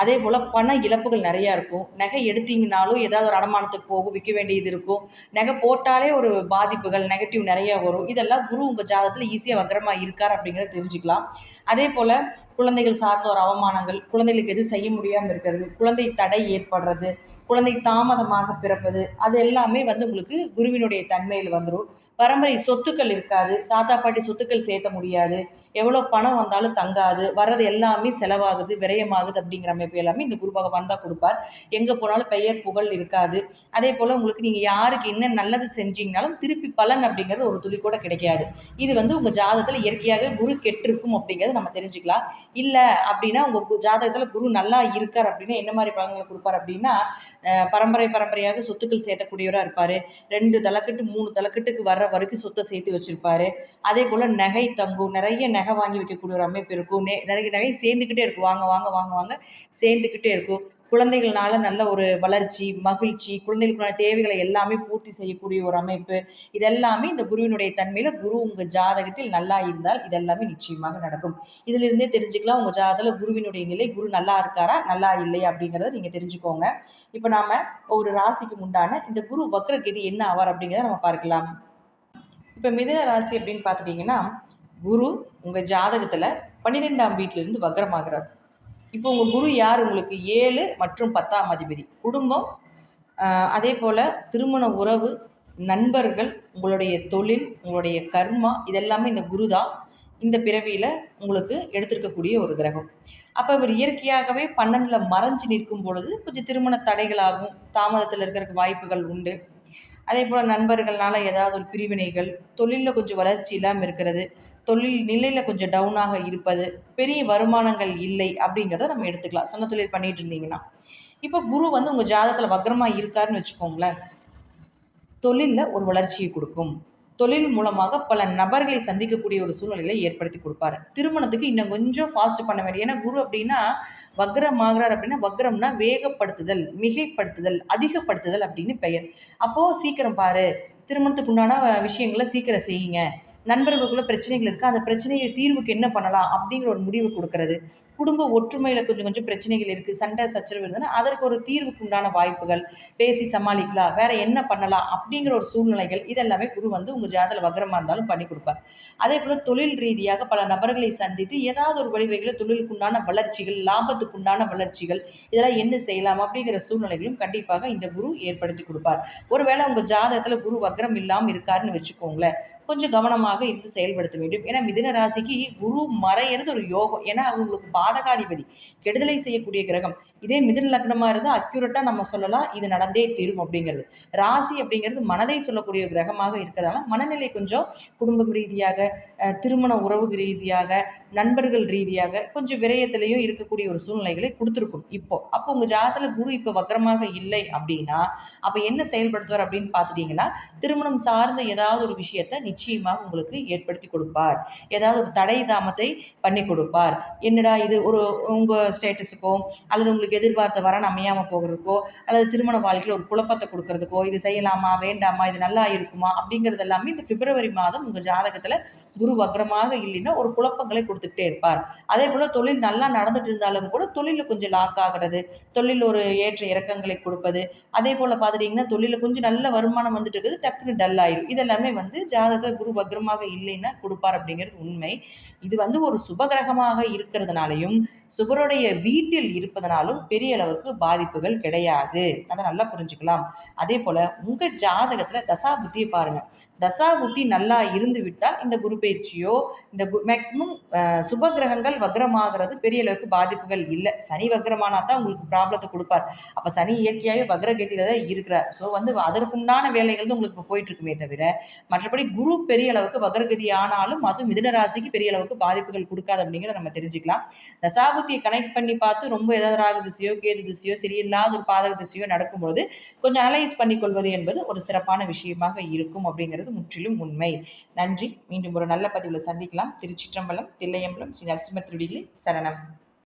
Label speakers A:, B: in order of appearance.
A: அதே போல் பண இழப்புகள் நிறையா இருக்கும். நகை எடுத்தீங்கனாலும் ஏதாவது ஒரு அடமானத்துக்கு போகும் விற்க வேண்டியது இருக்கும். நகை போட்டாலே ஒரு பாதிப்புகள் நெகட்டிவ் நிறையா வரும். இதெல்லாம் குரு உங்கள் ஜாதகத்தில் ஈஸியாக வக்கரமாக இருக்கார் அப்படிங்கிறத தெரிஞ்சுக்கலாம். அதே போல் குழந்தைகள் சார்ந்த ஒரு அவமானங்கள் குழந்தைகளுக்கு எது செய்ய முடியாமல் இருக்கிறது குழந்தை தடை ஏற்படுறது குழந்தை தாமதமாக பிறப்பது அது எல்லாமே வந்து உங்களுக்கு குருவினுடைய தன்மையில் வந்துடும் பரம்பரை சொத்துக்கள் இருக்காது தாத்தா பாட்டி சொத்துக்கள் சேர்த்த முடியாது எவ்வளோ பணம் வந்தாலும் தங்காது வர்றது எல்லாமே செலவாகுது விரயமாகுது அப்படிங்கிற அமைப்பு எல்லாமே இந்த குரு பகவான் தான் கொடுப்பார். எங்கே போனாலும் பெயர் புகழ் இருக்காது. அதே போல் உங்களுக்கு நீங்கள் யாருக்கு என்ன நல்லது செஞ்சீங்கனாலும் திருப்பி பலன் அப்படிங்கிறது ஒரு துளி கூட கிடைக்காது. இது வந்து உங்கள் ஜாதகத்தில் இயற்கையாகவே குரு கெட்டிருக்கும் அப்படிங்கிறது நம்ம தெரிஞ்சுக்கலாம். இல்லை அப்படின்னா உங்கள் ஜாதகத்தில் குரு நல்லா இருக்கார் அப்படின்னா என்ன மாதிரி பலன்களை கொடுப்பார் அப்படின்னா பரம்பரை பரம்பரையாக சொத்துக்கள் சேர்த்தக்கூடியவராக இருப்பார். ரெண்டு தலைக்கட்டு மூணு தலைக்கட்டுக்கு வர்ற வரைக்கும் சொத்தை சேர்த்து வச்சுருப்பாரு. அதே போல் நகை தங்கும் நிறைய நகை வாங்கி வைக்கக்கூடிய ஒரு அமைப்பு இருக்கும். நே நிறைய நகை சேர்ந்துக்கிட்டே இருக்கும். வாங்க வாங்க வாங்க வாங்க சேர்ந்துக்கிட்டே இருக்கும். குழந்தைகள்னால நல்ல ஒரு வளர்ச்சி மகிழ்ச்சி குழந்தைகளுக்கான தேவைகளை எல்லாமே பூர்த்தி செய்யக்கூடிய ஒரு அமைப்பு. இதெல்லாமே இந்த குருவினுடைய தன்மையில் குரு உங்கள் ஜாதகத்தில் நல்லா இருந்தால் இதெல்லாமே நிச்சயமாக நடக்கும். இதிலிருந்தே தெரிஞ்சுக்கலாம் உங்கள் ஜாதகத்தில் குருவினுடைய நிலை குரு நல்லா இருக்காரா நல்லா இல்லையா அப்படிங்கிறத நீங்கள் தெரிஞ்சுக்கோங்க. இப்போ நாம் ஒரு ராசிக்கு உண்டான இந்த குரு வக்ரகதி என்ன ஆவார் அப்படிங்கிறத நம்ம பார்க்கலாம். இப்போ மிதன ராசி அப்படின்னு பார்த்துட்டிங்கன்னா குரு உங்கள் ஜாதகத்தில் பன்னிரெண்டாம் வீட்டிலிருந்து வக்ரமாகிறார். இப்போ உங்கள் குரு யார்? உங்களுக்கு ஏழு மற்றும் பத்தாம் அதிபதி. குடும்பம் அதே போல் திருமண உறவு நண்பர்கள் உங்களுடைய தொழில் உங்களுடைய கர்மா இதெல்லாமே இந்த குரு தான். இந்த பிறவியில் உங்களுக்கு எடுத்திருக்கக்கூடிய ஒரு கிரகம். அப்போ இவர் இயற்கையாகவே பன்னெண்டில் மறைஞ்சு நிற்கும் பொழுது கொஞ்சம் திருமண தடைகளாகும் தாமதத்தில் இருக்கிற வாய்ப்புகள் உண்டு. அதே போல் நண்பர்களால் ஏதாவது ஒரு பிரிவினைகள் தொழிலில் கொஞ்சம் வளர்ச்சி இல்லாமல் இருக்கிறது. தொழில் நிலையில் கொஞ்சம் டவுனாக இருப்பது பெரிய வருமானங்கள் இல்லை அப்படிங்கிறத நம்ம எடுத்துக்கலாம். சொந்த தொழில் பண்ணிகிட்டு இருந்தீங்கன்னா. இப்போ குரு வந்து உங்கள் ஜாதகத்தில் வக்ரமாக இருக்காருன்னு வச்சுக்கோங்களேன். தொழிலில் ஒரு வளர்ச்சியை கொடுக்கும். தொழில் மூலமாக பல நபர்களை சந்திக்கக்கூடிய ஒரு சூழ்நிலையை ஏற்படுத்தி கொடுப்பாரு. திருமணத்துக்கு இன்னும் கொஞ்சம் ஃபாஸ்ட் பண்ண வேண்டிய ஏன்னா குரு அப்படின்னா வக்ரம் ஆகிறார் அப்படின்னா வக்ரம்னா வேகப்படுத்துதல் மிகைப்படுத்துதல் அதிகப்படுத்துதல் அப்படின்னு பெயர். அப்போது சீக்கிரம் பாரு திருமணத்துக்கு உண்டான விஷயங்களை சீக்கிரம் செய்யுங்க. நண்பர்களுக்குள்ள பிரச்சனைகள் இருக்குது அந்த பிரச்சனையை தீர்வுக்கு என்ன பண்ணலாம் அப்படிங்கிற ஒரு முடிவு கொடுக்கறது. குடும்ப ஒற்றுமையில் கொஞ்சம் கொஞ்சம் பிரச்சனைகள் இருக்குது சண்டை சச்சரவு இருந்ததுன்னா அதற்கு ஒரு தீர்வுக்கு உண்டான வாய்ப்புகள். பேசி சமாளிக்கலாம். வேற என்ன பண்ணலாம் அப்படிங்கிற ஒரு சூழ்நிலைகள் இதெல்லாமே குரு வந்து உங்கள் ஜாதல வக்ரமாக இருந்தாலும் பண்ணி கொடுப்பார். அதே போல் தொழில் ரீதியாக பல நபர்களை சந்தித்து ஏதாவது ஒரு வழிவகையில் தொழிலுக்குண்டான வளர்ச்சிகள் லாபத்துக்குண்டான வளர்ச்சிகள் இதெல்லாம் என்ன செய்யலாம் அப்படிங்கிற சூழ்நிலைகளும் கண்டிப்பாக இந்த குரு ஏற்படுத்தி கொடுப்பார். ஒருவேளை உங்கள் ஜாதகத்தில் குரு வக்ரம் இல்லாமல் இருக்காருன்னு வச்சுக்கோங்களேன். கொஞ்சம் கவனமாக இருந்து செயல்படுத்த வேண்டும். ஏன்னா மிதுன ராசிக்கு குரு மறையிறது ஒரு யோகம். ஏன்னா அவங்களுக்கு பாதகாதிபதி கெடுதலை செய்யக்கூடிய கிரகம். இதே மிதுன லக்னமாக இருந்தால் அக்யூரட்டாக நம்ம சொல்லலாம் இது நடந்தே தீரும் அப்படிங்கிறது. ராசி அப்படிங்கிறது மனதை சொல்லக்கூடிய கிரகமாக இருக்கிறதால மனநிலை கொஞ்சம் குடும்பம் ரீதியாக திருமண உறவு ரீதியாக நண்பர்கள் ரீதியாக கொஞ்சம் விரயத்திலையும் இருக்கக்கூடிய ஒரு சூழ்நிலைகளை கொடுத்துருக்கும் இப்போ. அப்போ உங்கள் ஜாதத்தில் குரு இப்போ வக்கரமாக இல்லை அப்படின்னா அப்போ என்ன செயல்படுத்துவார் அப்படின்னு பார்த்துட்டிங்கன்னா திருமணம் சார்ந்த ஏதாவது ஒரு விஷயத்தை நிச்சயமாக உங்களுக்கு ஏற்படுத்தி கொடுப்பார். ஏதாவது ஒரு தடை தாமத்தை பண்ணி கொடுப்பார். என்னடா இது ஒரு உங்கள் ஸ்டேட்டஸுக்கோ அல்லது உங்களுக்கு உங்களுக்கு எதிர்பார்த்த வரன் அமையாமல் போகிறதுக்கோ அல்லது திருமண வாழ்க்கையில் ஒரு குழப்பத்தை கொடுக்கறதுக்கோ இது செய்யலாமா வேண்டாமா இது நல்லா இருக்குமா அப்படிங்கிறது எல்லாமே இந்த பிப்ரவரி மாதம் உங்கள் ஜாதகத்தில் குரு வக்ரமாக இல்லைன்னா ஒரு குழப்பங்களை கொடுத்துக்கிட்டே இருப்பார். அதே போல் தொழில் நல்லா நடந்துட்டு இருந்தாலும் கூட தொழிலில் கொஞ்சம் லாக் ஆகிறது தொழில் ஒரு ஏற்ற இறக்கங்களை கொடுப்பது அதே போல் பார்த்துட்டிங்கன்னா தொழிலில் கொஞ்சம் நல்ல வருமானம் வந்துட்டு இருக்குது டக்குன்னு டல் ஆயிடும் இதெல்லாமே வந்து ஜாதகத்தில் குரு வக்ரமாக இல்லைன்னா கொடுப்பார் அப்படிங்கிறது உண்மை. இது வந்து ஒரு சுபகிரகமாக இருக்கிறதுனாலையும் சுபருடைய வீட்டில் இருப்பதனாலும் பெரிய அளவுக்கு பாதிப்புகள் கிடையாது. அதை நல்லா புரிஞ்சுக்கலாம். அதே போல் உங்கள் ஜாதகத்தில் தசா புத்தியை பாருங்கள் தசா புத்தி நல்லா இருந்து விட்டால் இந்த குரு பயிற்சியோ இந்த மேக்சிமம் சுப கிரகங்கள் வக்ரமாகிறது பெரிய அளவுக்கு பாதிப்புகள் இல்லை. சனி வக்ரமானா தான் உங்களுக்கு ப்ராப்ளத்தை கொடுப்பார். அப்போ சனி இயற்கையாகவே வக்ரகதியில் தான் இருக்கிறார். ஸோ வந்து அதற்குண்டான வேலைகள் தான் உங்களுக்கு போயிட்டு இருக்குமே தவிர மற்றபடி குரு பெரிய அளவுக்கு வக்ரகதி ஆனாலும் அதுவும் மிதுன ராசிக்கு பெரிய அளவுக்கு பாதிப்புகள் கொடுக்காது அப்படிங்கிறத நம்ம தெரிஞ்சுக்கலாம். தசாபுத்தியை கனெக்ட் பண்ணி பார்த்து ரொம்ப எதாவது ஆகுது திசையோ கேது திசையோ சரியில்லாத ஒரு பாதக திசையோ நடக்கும்பொழுது கொஞ்சம் அனலைஸ் பண்ணிக்கொள்வது என்பது ஒரு சிறப்பான விஷயமாக இருக்கும் அப்படிங்கிறது முற்றிலும் உண்மை. நன்றி. மீண்டும் ஒரு நல்ல பதிவில் சந்திக்கலாம். திருச்சிற்றம்பலம் தில்லையம்பலம் ஸ்ரீ நரசிம்ம திருடிகளில் சரணம்.